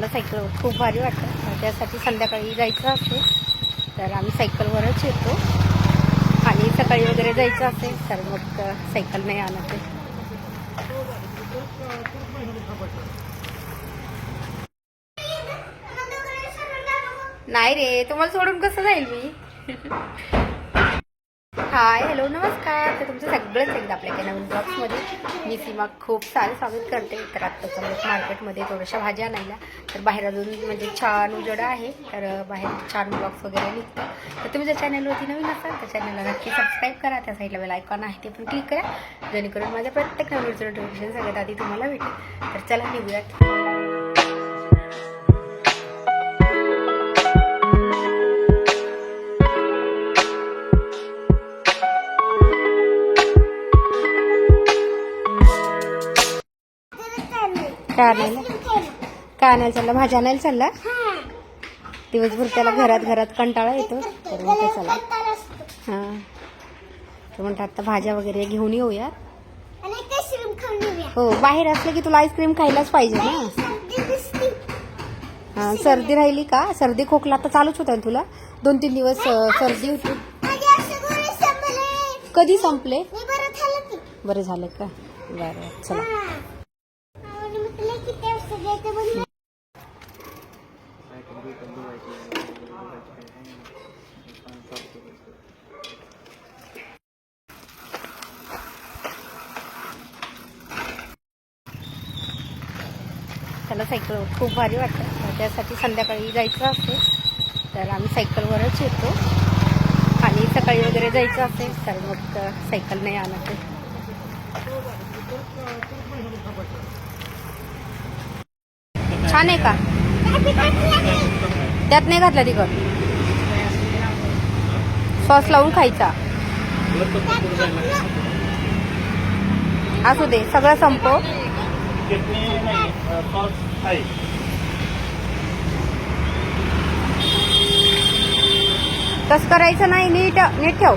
मला सायकल खूप भारी वाटतं. त्यासाठी संध्याकाळी जायचं असेल तर आम्ही सायकलवरच येतो. आणि सकाळी वगैरे जायचं असेल तर मग सायकल नाही आणत आहे. नाही रे तुम्हाला सोडून कसं जाईल मी? हाय हॅलो नमस्कार. तर तुमचं सगळंच एकदा आपल्या काही नवीन ब्लॉग्समध्ये मी सीमा खूप सारं स्वागत करते. तर आत्ता चालू मार्केटमध्ये थोड्याशा भाज्या आणायला. तर बाहेर अजून म्हणजे छान उजेड आहे. तर बाहेर छान ब्लॉग्स वगैरे निघतात. तर तुम्ही जर चॅनलवरती नवीन असाल तर चॅनलला नक्की सबस्क्राईब करा. त्या साईडला बेल आयकॉन आहे ते पण क्लिक करा. जेणेकरून माझ्या प्रत्येक नवीन नोटिफिकेशन सगळ्यात आधी तुम्हाला भेटेल. तर चला निघूयात. काय आणायला आणायला चालला भाज्या आणायला चालला? दिवसभर त्याला घरात घरात कंटाळा येतो. तर मग ते चला. हां. तर म्हणतात आता भाज्या वगैरे घेऊन येऊया. हो बाहेर असलं की तुला आईस्क्रीम खायलाच पाहिजे ना. हां सर्दी राहिली का? सर्दी खोकला आता चालूच होता ना तुला? दोन तीन दिवस अं, सर्दी होती. कधी संपले? बरं झालं का. बरं चला. त्याला सायकल खूप भारी वाटतं तर त्यासाठी संध्याकाळी जायचं असेल तर आम्ही सायकलवरच येतो आणि सकाळी वगैरे जायचं असेल तर मग सायकल नाही आणत आहे. छान आहे का? त्यात नाही घातला तिखट? सॉस लावून खायचा. असू दे सगळं संपव. तस करायचं नाही नीट नीट ठेव.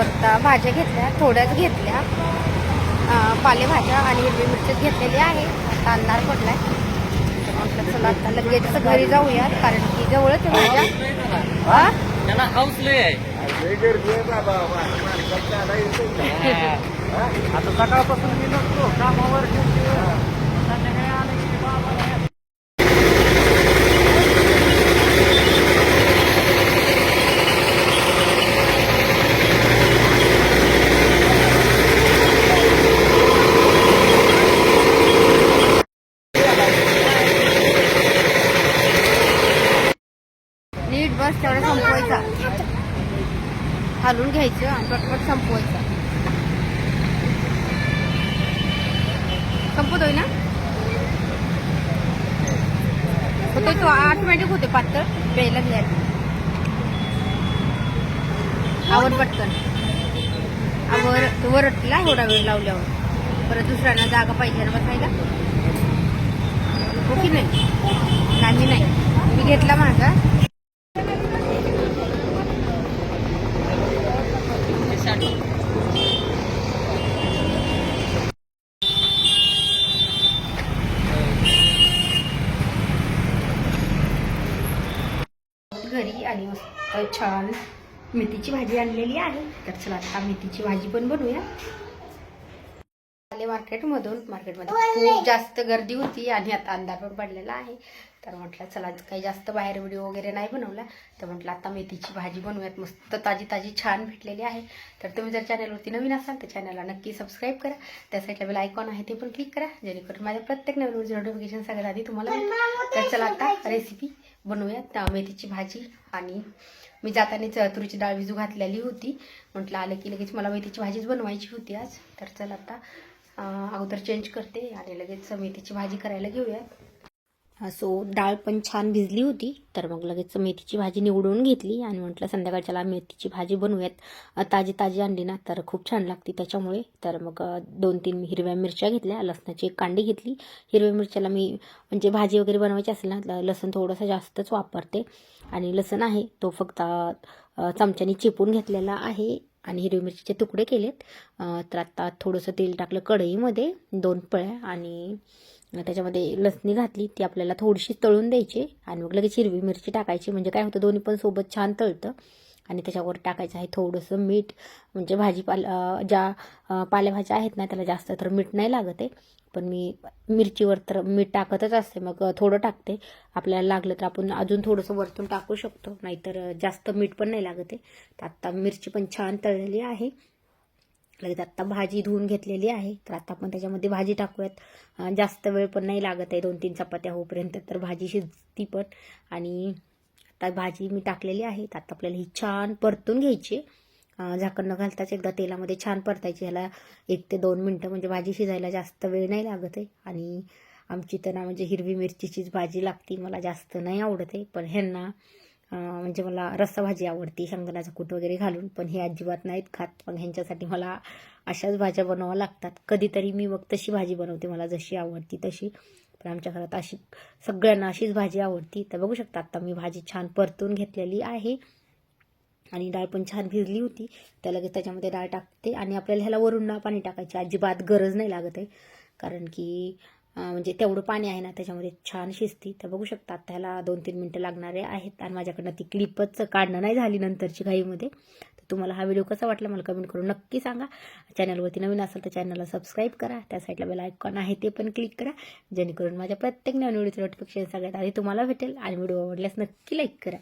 स्वतः भाज्या घेतल्या थोड्याच घेतल्या. पालेभाज्या आणि हिरवी मिरची घेतलेली आहे. आता अंधार पडलाय. तर म्हटलं चला आता लगेच घरी जाऊयात कारण की जवळच आहे भाज्या. हा? त्याला आहे. आता सकाळपासून मी नसतो कामावर संध्याकाळी आलं की बाबा नीट बस तेवढा संपवायचा. हलवून घ्यायचं आणि पटपट संपवायचा. संपतोय ना? होतोय तो ऑटोमॅटिक होते पातळ. वेळेला घ्यायला आवर पटकन. आवर वरटला एवढा वेळ लावल्यावर. परत दुसऱ्यांना जागा पाहिजे ना बसायला? हो ओके नाही? नाही नाही. मी घेतला माझा. घरी आणि मस्त छान मेथीची भाजी आणलेली आहे. तर चला आता मेथीची भाजी पण बनवूया. मार्केटमधून मार्केटमध्ये खूप जास्त गर्दी होती आणि आता अंधार पण पडलेला आहे. तर म्हटलं चला काही जास्त बाहेर व्हिडिओ वगैरे नाही बनवला. तर म्हटलं आता मेथीची भाजी बनवूयात. मस्त ताजी ताजी छान भेटलेली आहे. तर तुम्ही जर चॅनलवरती नवीन असाल तर चॅनलला नक्की सबस्क्राईब करा. त्या साईडला बेल आयकॉन आहे ते पण क्लिक करा. जेणेकरून माझ्या प्रत्येक नवीन नोटिफिकेशन सगळ्यात आधी तुम्हाला. तर चला आता रेसिपी बनवूयात. मेथीची भाजी आणि मी जातानाच तुरीची डाळ विजू घातलेली होती. म्हटलं आलं की लगेच मला मेथीची भाजीच बनवायची होती आज. तर चला आता अगोदर चेंज करते आणि लगेच मेथीची भाजी करायला घेऊयात. सो डाळ पण छान भिजली होती तर मग लगेच मेथीची भाजी निवडून घेतली आणि म्हटलं संध्याकाळच्याला मेथीची भाजी बनवूयात. ताजी ताजी आणली ना तर खूप छान लागते त्याच्यामुळे. तर मग दोन तीन हिरव्या मिरच्या घेतल्या लसणाची एक कांडी घेतली. हिरव्या मिरच्याला मी म्हणजे भाजी वगैरे बनवायची असेल ना लसूण थोडंसं जास्तच वापरते. आणि लसण आहे तो फक्त चमच्याने चिपून घेतलेला आहे. आणि हिरवी मिरचीचे तुकडे केलेत. तर आता थोडंसं तेल टाकलं कढईमध्ये दोन पळ्या आणि त्याच्यामध्ये लसणी घातली. ती आपल्याला थोडीशी तळून द्यायची आणि मग लगेच हिरवी मिरची टाकायची. म्हणजे काय होतं दोन्ही पण सोबत छान तळतं. आणि त्याच्यावर टाकायचं आहे थोडंसं मीठ. म्हणजे भाजीपाला ज्या पालेभाज्या आहेत ना त्याला जास्त तर मीठ नाही लागत आहे. पण मी मिरचीवर तर मीठ टाकतच असते. मग थोडं टाकते. आपल्याला लागलं तर आपण अजून थोडंसं वरतून टाकू शकतो. नाहीतर जास्त मीठ पण नाही लागत आहे. तर आत्ता मिरची पण छान तळलेली आहे. लगेच आत्ता भाजी धुवून घेतलेली आहे. तर आता आपण त्याच्यामध्ये भाजी टाकूयात. जास्त वेळ पण नाही लागत आहे. दोन तीन चपात्या होईपर्यंत तर भाजी शिजती पण. आणि आता भाजी मी टाकलेली आहे. तर आता आपल्याला ही छान परतून घ्यायची झाकण न घालताच एकदा तेलामध्ये छान परतायची. ह्याला एक ते दोन मिनटं म्हणजे भाजी शिजायला जास्त वेळ नाही लागत आहे. आणि आमची तर ना म्हणजे हिरवी मिरचीचीच भाजी लागती. मला जास्त नाही आवडत आहे. पण ह्यांना म्हणजे मला रस्सा भाजी आवडती. शेंगदाण्याचा कूट वगैरे घालून. पण हे अजिबात नाहीत खात. मग ह्यांच्यासाठी मला अशाच भाज्या बनवाव्या लागतात. कधीतरी मी मग तशी भाजी बनवते. मला जशी आवडती तशी. पण आमच्या घरात अशी सगळ्यांना अशीच भाजी आवडती. तर बघू शकता आत्ता मी भाजी छान परतून घेतलेली आहे. आणि डाळ पण छान भिजली होती. तर लगेच त्याच्यामध्ये डाळ टाकते. आणि आपल्याला ह्याला वरून ना पाणी टाकायची अजिबात गरज नाही लागत आहे. कारण की म्हणजे तेवढं पाणी आहे ना त्याच्यामध्ये छान शिजती. तर बघू शकता आत्ता ह्याला दोन तीन मिनटं लागणारे आहेत. आणि माझ्याकडनं ती क्लिपच काढणं नाही झाली नंतरची घाईमध्ये. तुम्हाला हा व्हिडिओ कसा वाटला मला कमेंट करून नक्की सांगा. चॅनलवरती नवीन असेल तर चॅनलला सबस्क्राईब करा. त्या साईडला बेल आयकॉन आहे ते पण क्लिक करा. जेणेकरून माझ्या प्रत्येक नवीन व्हिडिओचं नोटिफिकेशन सगळ्यात आधी तुम्हाला भेटेल आणि व्हिडिओ आवडल्यास नक्की लाईक करा.